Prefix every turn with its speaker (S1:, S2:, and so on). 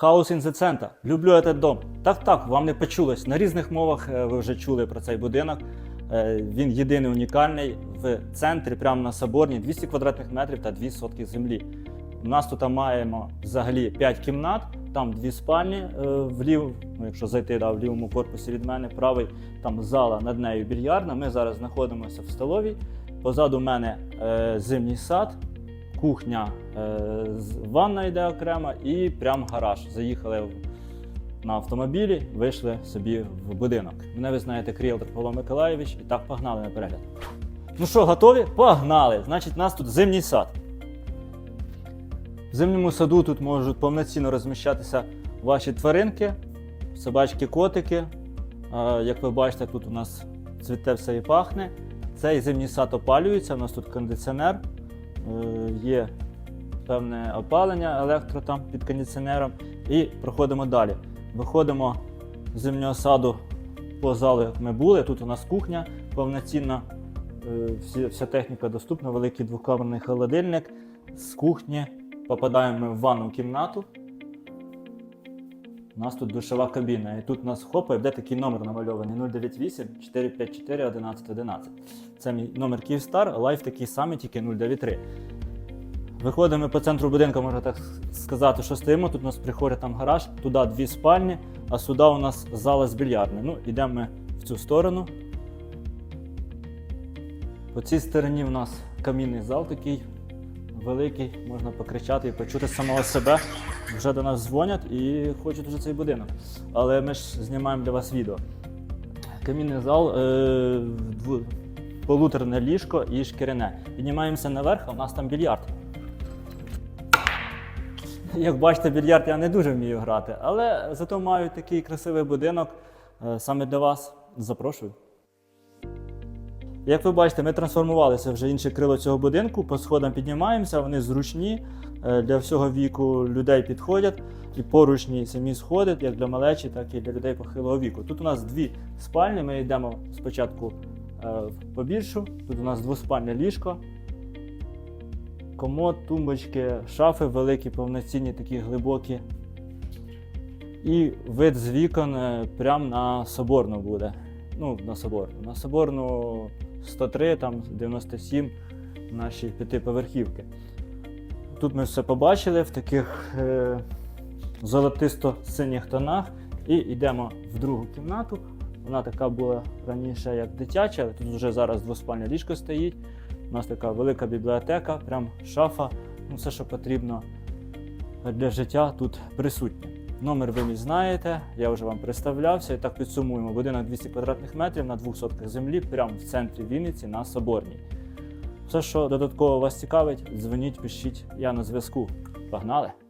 S1: House in the Center. Люблю этот дом. Так, так, вам не почулось. На різних мовах е, ви вже чули про цей будинок. Е, Він єдиний унікальний в центрі, прямо на Соборній, 200 квадратних метрів та 2 сотки землі. У нас тут маємо взагалі 5 кімнат, там дві спальні е, влів, ну, якщо зайти да, в лівому корпусі від мене, правий там зала над нею більярдна. Ми зараз знаходимося в столовій. Позаду мене е, зимній сад, кухня, е, ванна йде окремо і прям гараж. Заїхали на автомобілі, вийшли собі в будинок. Мене ви знаєте, кріелтор Павло Миколаєвич, і так погнали на перегляд. Ну що, готові? Погнали! Значить, у нас тут зимній сад. В зимньому саду тут можуть повноцінно розміщатися ваші тваринки, собачки, котики. Як ви бачите, тут у нас цвіте все і пахне. Цей зимній сад опалюється, у нас тут кондиціонер, е, є певне опалення електро там під кондиціонером. І проходимо далі. Виходимо з зимнього саду по залу, як ми були. Тут у нас кухня повноцінна, е, вся техніка доступна, великий двокамерний холодильник. З кухні попадаємо ми в ванну кімнату. У нас тут душова кабіна. І тут у нас хопа, і де такий номер намальований 098 454 1111. Це мій номер Київстар, лайф такий самий, тільки 093. Виходимо по центру будинку, можна так сказати, що стоїмо. Тут у нас приходить там гараж, туди дві спальні, а сюди у нас зала з більярдною. Ну, йдемо ми в цю сторону. По цій стороні у нас камінний зал такий великий, можна покричати і почути самого себе. Вже до нас дзвонять і хочуть вже цей будинок. Але ми ж знімаємо для вас відео. Камінний зал, е, дво- полуторне ліжко і шкіряне. Піднімаємося наверх, а у нас там більярд. Як бачите, більярд я не дуже вмію грати, але зато маю такий красивий будинок е, саме для вас. Запрошую. Як ви бачите, ми трансформувалися вже інше крило цього будинку. По сходам піднімаємося, вони зручні е, для всього віку людей підходять. І поручні самі сходи, як для малечі, так і для людей похилого віку. Тут у нас дві спальні. Ми йдемо спочатку е, в побільшу. Тут у нас двоспальне ліжко, комод, тумбочки, шафи великі, повноцінні, такі глибокі. І вид з вікон е, прямо на соборну буде. Ну, на соборну. На соборну 103, там 97 наші п'ятиповерхівки. Тут ми все побачили в таких е, золотисто-синіх тонах. І йдемо в другу кімнату. Вона така була раніше як дитяча, але тут вже зараз двоспальне ліжко стоїть. У нас така велика бібліотека, прям шафа, ну все, що потрібно для життя тут присутнє. Номер ви мій знаєте, я вже вам представлявся. І так підсумуємо. Будинок 200 квадратних метрів на двох сотках землі, прямо в центрі Вінниці на Соборній. Все, що додатково вас цікавить, дзвоніть, пишіть, я на зв'язку. Погнали!